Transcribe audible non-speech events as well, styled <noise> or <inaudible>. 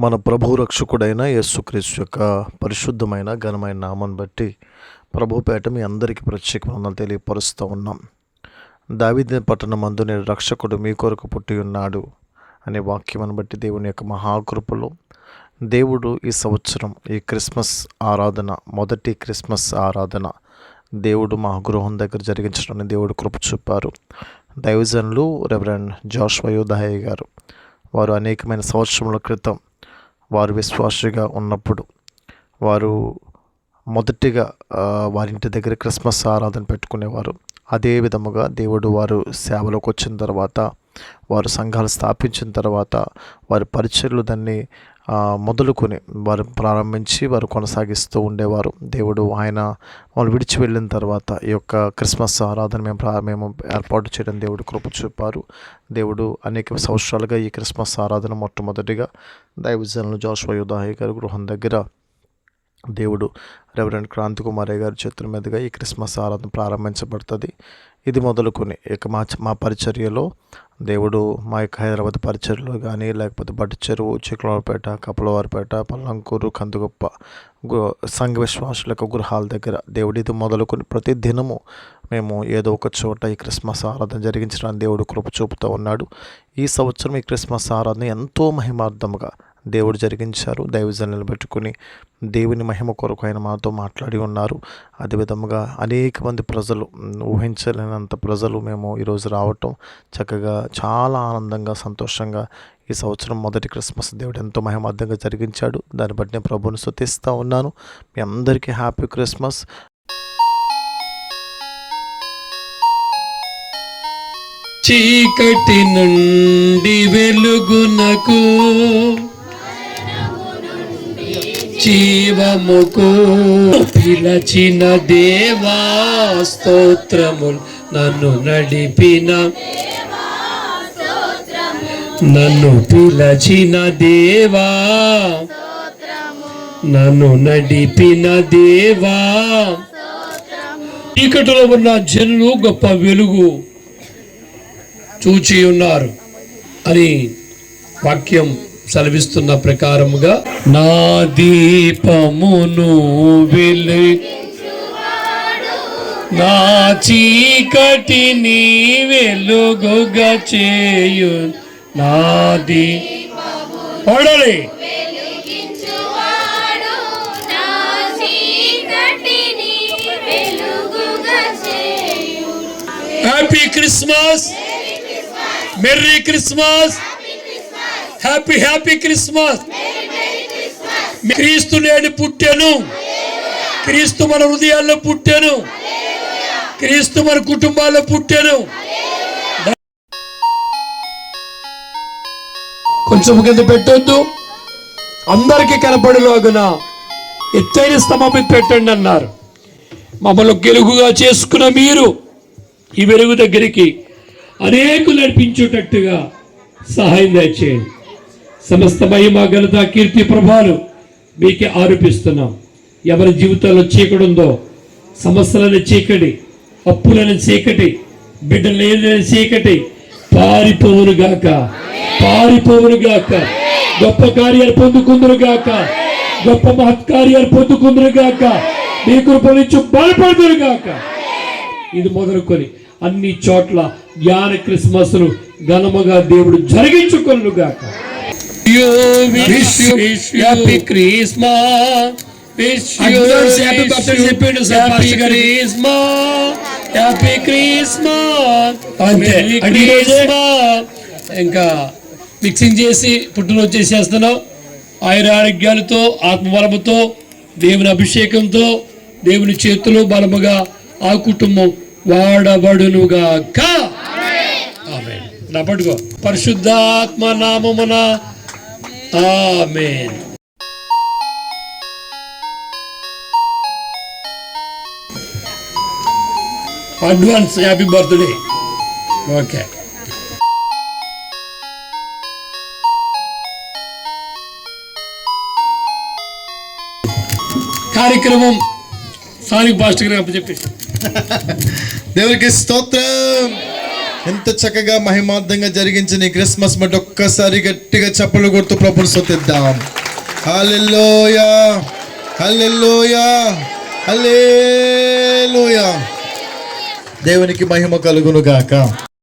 మన ప్రభు రక్షకుడైన యేసుక్రీస్తు యొక్క పరిశుద్ధమైన ఘనమైన నామాన్ని బట్టి ప్రభుపేట మీ అందరికీ ప్రత్యేక తెలియపరుస్తూ ఉన్నాం. దావిద పట్టణ అందు నేను రక్షకుడు మీ కొరకు పుట్టి ఉన్నాడు అనే వాక్యమును బట్టి దేవుని యొక్క మహాకృపలో దేవుడు ఈ సంవత్సరం ఈ క్రిస్మస్ ఆరాధన మొదటి క్రిస్మస్ ఆరాధన దేవుడు మా గృహం దగ్గర జరిగించడానికి దేవుడు కృప చూపారు. దైవజనులు రెవరెండ్ జాష్వయోదహయ్య గారు వారు అనేకమైన సంవత్సరముల క్రితం వారు విశ్వాసిగా ఉన్నప్పుడు వారు మొదటిగా వారింటి వారి ఇంటి దగ్గర క్రిస్మస్ ఆరాధన పెట్టుకునేవారు. అదే విధముగా దేవుడు వారు సేవలోకి వచ్చిన తర్వాత వారు సంఘాలు స్థాపించిన తర్వాత వారి పరిచయలు దాన్ని మొదలుకొని వారు ప్రారంభించి వారు కొనసాగిస్తూ ఉండేవారు. దేవుడు ఆయన వాళ్ళు విడిచి వెళ్ళిన తర్వాత ఈ యొక్క క్రిస్మస్ ఆరాధన మేము మేము ఏర్పాటు చేయడం దేవుడు కృప చూపారు. దేవుడు అనేక సంవత్సరాలుగా ఈ క్రిస్మస్ ఆరాధన మొట్టమొదటిగా దైవజనులు జోష్వా యుధాయి గారి గృహం దగ్గర దేవుడు రెవరెండ్ క్రాంతి కుమారయ్య గారి చేతుల మీదుగా ఈ క్రిస్మస్ ఆరాధన ప్రారంభించబడుతుంది. ఇది మొదలుకొని ఇక మా మా పరిచర్యలో దేవుడు మా యొక్క హైదరాబాద్ పరిచర్యలో కానీ లేకపోతే బట్టి చెరువు చిక్లవారిపేట కపలవారిపేట పల్లంకూరు కందుగొప్ప సంఘ విశ్వాసుల యొక్క గృహాల దగ్గర దేవుడు ఇది మొదలుకొని ప్రతి దినము మేము ఏదో ఒక చోట ఈ క్రిస్మస్ ఆరాధన జరిగించడానికి దేవుడు కృప చూపుతూ ఉన్నాడు. ఈ సంవత్సరం ఈ క్రిస్మస్ ఆరాధన ఎంతో మహిమార్థముగా దేవుడు జరిగించారు. దైవజనులు పెట్టుకుని దేవుని మహిమ కొరకు ఆయన మాతో మాట్లాడి ఉన్నారు. అదేవిధముగా అనేక మంది ప్రజలు ఊహించలేనంత ప్రజలు మేము ఈరోజు రావటం చక్కగా చాలా ఆనందంగా సంతోషంగా ఈ సంవత్సరం మొదటి క్రిస్మస్ దేవుడు ఎంతో మహిమార్థంగా జరిగించాడు. దాన్ని బట్టి నేను ప్రభుని శుతిస్తూ ఉన్నాను. మీ అందరికీ హ్యాపీ క్రిస్మస్. చీకటి నుండి వెలుగునకు జీవముకు పిలచిన దేవా స్తోత్రములు నన్ను నడిపిన. నన్ను పిలచిన దేవా నన్ను నడిపిన దేవా. చీకటిలో ఉన్న జనులు గొప్ప వెలుగు చూచి ఉన్నారు అని వాక్యం సెలవిస్తున్న ప్రకారముగా నా దీపమును వెలు నా చీకటిని వెలుగుగా చేయు నాది పాడాలి. Happy Christmas merry Christmas happy happy Christmas క్రీస్తు నేడు పుట్టాను. క్రీస్తు మన హృదయాల్లో పుట్టాను. క్రీస్తు మన కుటుంబాల్లో పుట్టాను. కొంచెం కింద పెట్టొద్దు. అందరికీ కనపడేలాగున ఎత్తైన స్తంభం పెట్టండి అన్నారు. మమ్మల్ని గెలుగుగా చేసుకున్న మీరు ఈ వెలుగు దగ్గరికి అనేకులు నడిపించేటట్టుగా సహాయం దయచేయండి. సమస్త మహిమ ఘనత కీర్తి ప్రభాలు మీకే ఆరోపిస్తున్నాం. ఎవరి జీవితాల్లో చీకటి ఉందో సమస్యలను చీకటి అప్పులను చీకటి బిడ్డ లేదని చీకటి పారిపోవును గాక. పారిపోవును గాక. గొప్ప కార్యాలు పొందుకుందరు గాక. గొప్ప మహత్కార్యాలు పొందుకుందరు గాక. మీ కృప నుంచి గాక. ఇది మొదలుకొని అన్ని చోట్ల జ్ఞాన క్రిస్మస్లు ఘనముగా దేవుడు జరిగించుకొనుగాక. గాక చెప్పిండు హ్యాపీ అంతే. ఇంకా మిక్సింగ్ చేసి పుట్టినరోజు చేసేస్తున్నాం. ఆయుర ఆరోగ్యాలతో ఆత్మబలముతో దేవుని అభిషేకంతో దేవుని చేతులు బలముగా ఆ కుటుంబం వాడబడునుగా పట్టుకో. పరిశుద్ధాత్మ నామమున ఆమేన్ అడ్వాన్స్ హ్యాపీ బర్త్డే ఓకే కార్యక్రమం స్థానిక పాస్టర్ గారు చెప్పేసి <laughs> దేవునికి స్తోత్రం. ఎంత చక్కగా మహిమార్థంగా జరిగించిన ఈ క్రిస్మస్ మటు ఒక్కసారి గట్టిగా చప్పలు కొడుతూ ప్రభుని సొత్తిద్దాం హల్లెలూయా హల్లెలూయా హల్లెలూయా. దేవునికి మహిమ కలుగును గాక